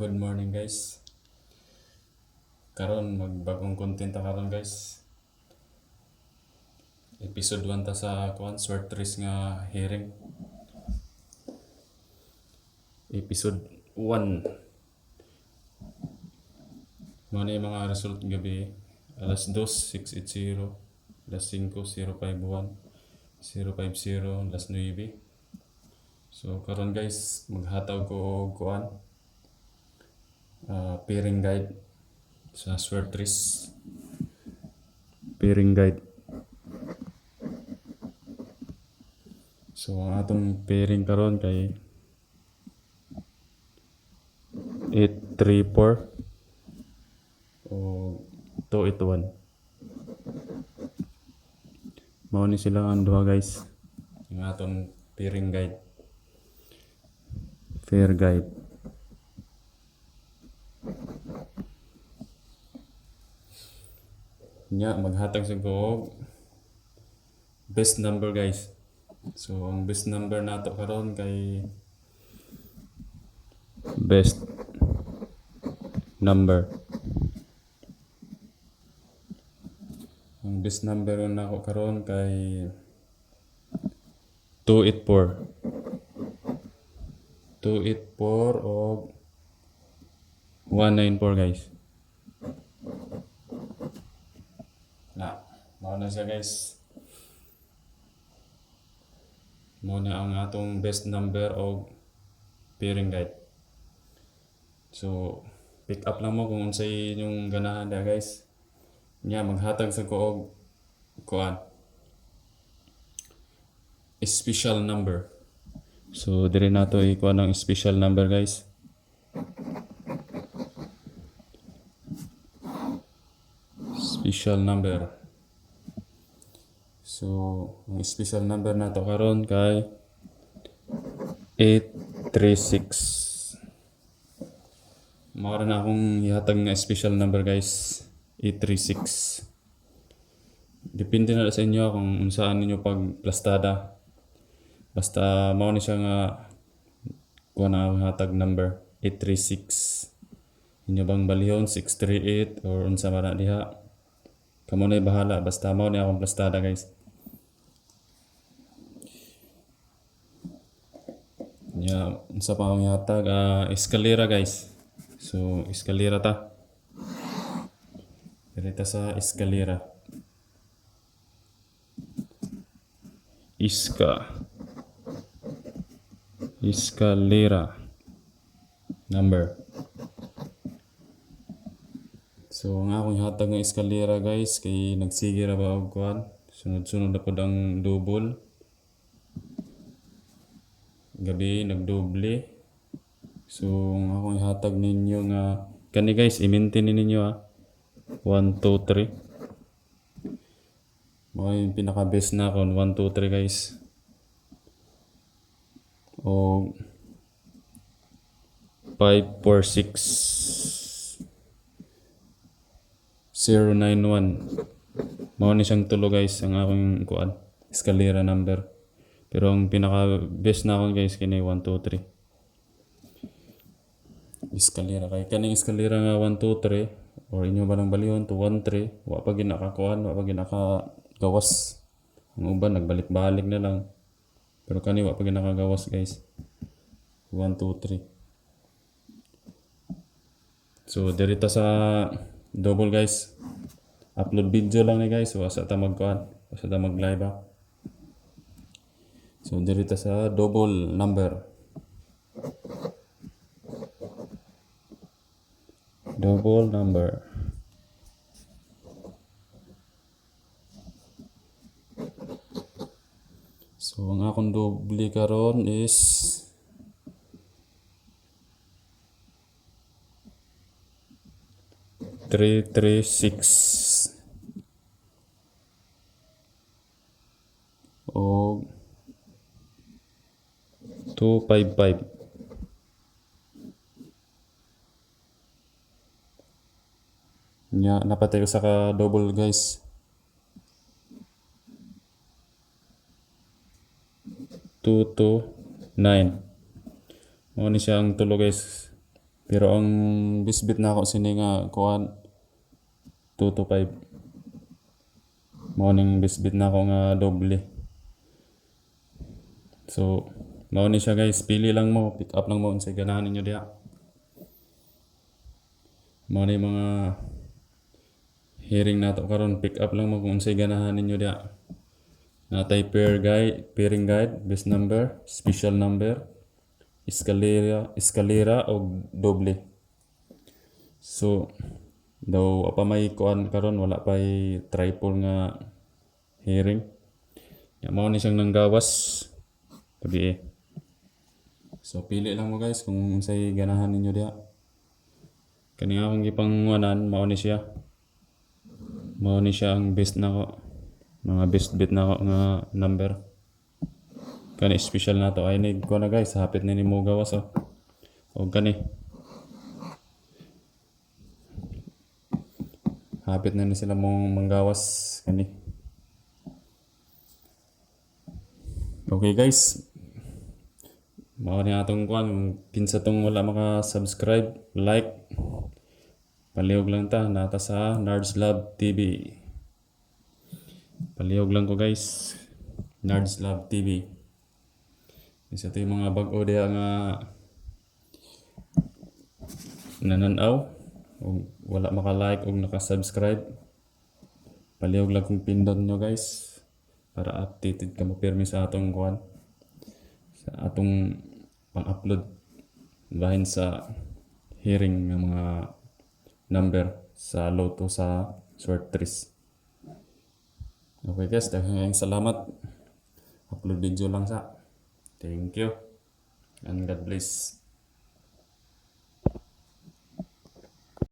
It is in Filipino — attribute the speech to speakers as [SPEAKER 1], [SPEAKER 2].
[SPEAKER 1] Good morning guys. Karon magbagong content ta karon guys. Episode 1 ta sa kuan short trees nga hearing. Episode 1. Mo na mga result gabi. Alas 2, 680. Alas 5, 051. 050, alas 9. So karon guys, maghataw ko kuan uh, pairing guide sa Swertris. Pairing guide. So ang atong pairing karon kay 834 o 281. Mao ni sila ang duha guys. Ang atong pairing guide. Fair guide. Nya, maghatag sa ko best number guys. So, ang best number nato karon kay best number. Ang best number na ako karon kay 284. 284 o 194 guys. Na, mao na siya guys. Mao na ang atong best number o pairing guide. So, pick up lang mo kung unsay inyong ganahan da guys. Nya maghatag sa ko og kuan. Special number. So, dire nato ikuha ng special number guys. Special number. So, ang special number nato karon kay 836. Mara na akong ihatag nga special number guys. 836. Depende na sa inyo kung unsaan ninyo pag plastada. Basta mao ni siya nga kuha na ang hatag number 836. Inyo bang balihon 638 or unsa man na diha. Kamo na bahala basta mao ni akong plastada guys. Ya, unsa pa akong hatag ah, eskalera guys. So, eskalera ta. Direta sa eskalera. Iska. Escalera. Number. So, nga akong hatag ng eskalera guys, kay nagsige ra ba og kuan. Sunod-sunod na pod ang double. Gabi nagdoble. So, akong hatag ninyo nga kani guys, i-maintain ninyo ha. 1 2 3. Mga yung pinaka-best na ako, 1, 2, 3 guys. O 5, 4, 6 091 Mao ni siyang tulo guys ang akong kuan eskalera number. Pero ang pinaka best na ako guys kini 1 2 3. Eskalera kay kaning eskalera nga 1 2 3 or inyo ba nang balihon to 1 3 wa pa gid nakakuan wa pa gid nakagawas. Ang uban nagbalik-balik na lang. Pero kani wa pa gid nakagawas guys. 1 2 3. So, dirita sa double guys. Upload video lang ni guys. Wasa ta magkuhan. Wasa ta mag-live ah. So, dirita sa double number. Double number. So, ang akong doble karon is three three six o two five five nya napatay ko sa ka double guys two two nine mo ni siya ang tulo guys Pero ang bisbit na ako sini nga kuan 2 to 5. Mao ning bisbit na ako nga doble. So, mao ni siya guys, pili lang mo, pick up lang mo unsay ganahan ninyo diha. Mao ni mga hearing nato karon pick up lang mo kung unsay ganahan ninyo diha. Natay pair guide, pairing guide, best number, special number, escalera, escalera o doble. So, daw apa may kuan karon wala pa triple nga hearing. Ya mao ni siyang nanggawas. Gabi eh. So pili lang mo guys kung unsay ganahan ninyo diha. Kani akong gipangwanan mao ni siya. Mao ni siya ang best nako. Mga best bet nako nga number. Kani special na to ay need ko na guys hapit na ni mo gawas oh. O kani. Hapit na ni sila mong manggawas kani. Okay guys, mao ni atong kuan kinsa tong wala maka-subscribe, like palihog lang ta nata sa Nards Love TV. Palihog lang ko guys. Nards Love TV. Isa to yung mga bag-o diya nga nananaw o wala maka-like o naka-subscribe. Palihog lang kung pindot nyo guys para updated ka mo pirmi sa atong kuan sa atong pang-upload bahin sa hearing ng mga number sa loto sa short trees. Okay guys, daghang salamat. Upload video lang sa. Thank you. And God bless.